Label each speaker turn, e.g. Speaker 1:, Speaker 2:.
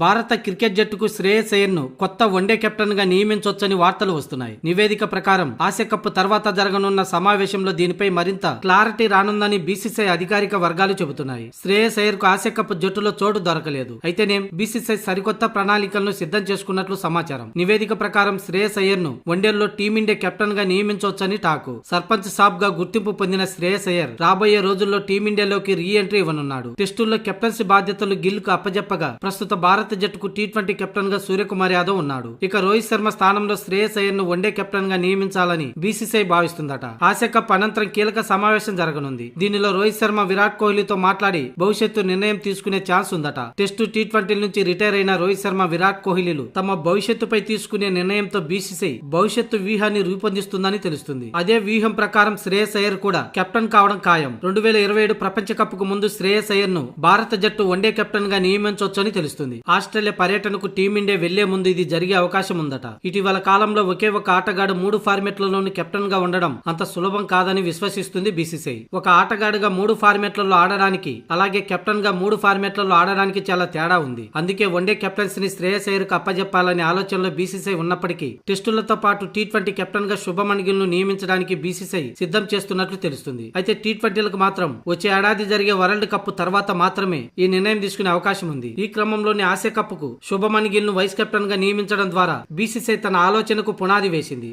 Speaker 1: భారత క్రికెట్ జట్టుకు శ్రేయస్ అయ్యర్ను కొత్త వన్డే కెప్టెన్గా నియమించొచ్చని వార్తలు వస్తున్నాయి. నివేదిక ప్రకారం ఆసియా కప్ తర్వాత జరగనున్న సమావేశంలో దీనిపై మరింత క్లారిటీ రానుందని బీసీసీఐ అధికారిక వర్గాలు చెబుతున్నాయి. శ్రేయస్ అయ్యర్కు ఆసియా కప్ జట్టులో చోటు దొరకలేదు. అయితేనేం బీసీసీఐ సరికొత్త ప్రణాళికలను సిద్ధం చేసుకున్నట్లు సమాచారం. నివేదిక ప్రకారం శ్రేయస్ అయ్యర్ను వన్డేల్లో టీమిండియా కెప్టెన్గా నియమించవచ్చని టాకు. సర్పంచ్ సాబ్గా గుర్తింపు పొందిన శ్రేయస్ అయ్యర్ రాబోయే రోజుల్లో టీమిండియాలోకి రీ ఎంట్రీ ఇవ్వనున్నాడు. టెస్టుల్లో కెప్టెన్సీ బాధ్యతలు గిల్కు అప్పజెప్పగా ప్రస్తుత భారత భారత జట్టుకు టీ ట్వంటీ కెప్టెన్గా సూర్యకుమార్ యాదవ్ ఉన్నాడు. ఇక రోహిత్ శర్మ స్థానంలో శ్రేయస్ అయ్యర్ను వన్డే కెప్టెన్గా నియమించాలని బీసీసీఐ భావిస్తుందట. ఆసియా కప్ అనంతరం కీలక సమావేశం జరగనుంది. దీనిలో రోహిత్ శర్మ విరాట్ కోహ్లీతో మాట్లాడి భవిష్యత్తు నిర్ణయం తీసుకునే ఛాన్స్ ఉందట. టెస్టు టీ ట్వంటీ నుంచి రిటైర్ అయిన రోహిత్ శర్మ విరాట్ కోహ్లీలు తమ భవిష్యత్తుపై తీసుకునే నిర్ణయంతో బీసీసీఐ భవిష్యత్తు వ్యూహాన్ని రూపొందిస్తుందని తెలుస్తుంది. అదే వ్యూహం ప్రకారం శ్రేయస్ అయ్యర్ కూడా కెప్టెన్ కావడం ఖాయం. రెండు వేల ఇరవై ఏడు ప్రపంచ కప్కు ముందు శ్రేయస్ అయ్యర్ను భారత జట్టు వన్డే కెప్టెన్గా నియమించవచ్చని తెలుస్తుంది. ఆస్ట్రేలియా పర్యటనకు టీమిండియా వెళ్ళే ముందు ఇది జరిగే అవకాశం ఉందట. ఇటీవల కాలంలో ఒకే ఒక ఆటగాడు మూడు ఫార్మెట్లలోనూ కెప్టెన్గా ఉండడం అంత సులభం కాదని విశ్వసిస్తుంది బీసీసీఐ. ఒక ఆటగాడుగా మూడు ఫార్మెట్లలో ఆడడానికి అలాగే కెప్టెన్గా మూడు ఫార్మెట్లలో ఆడడానికి చాలా తేడా ఉంది. అందుకే వన్డే కెప్టెన్సీని శ్రేయస్ అయ్యర్కు అప్పజెప్పాలనే ఆలోచనలో బీసీసీఐ ఉన్నప్పటికీ టెస్టులతో పాటు టీ ట్వంటీ కెప్టెన్గా శుభమన్ గిల్ను నియమించడానికి బీసీసీఐ సిద్ధం చేస్తున్నట్లు తెలుస్తుంది. అయితే టీ ట్వంటీలకు మాత్రం వచ్చే ఏడాది జరిగే వరల్డ్ కప్ తర్వాత మాత్రమే ఈ నిర్ణయం తీసుకునే అవకాశం ఉంది. ఈ క్రమంలోనే ఆసియా కప్కు శుభమన్ గిల్ను వైస్ కెప్టెన్గా నియమించడం ద్వారా బీసీసీఐ తన ఆలోచనకు పునాది వేసింది.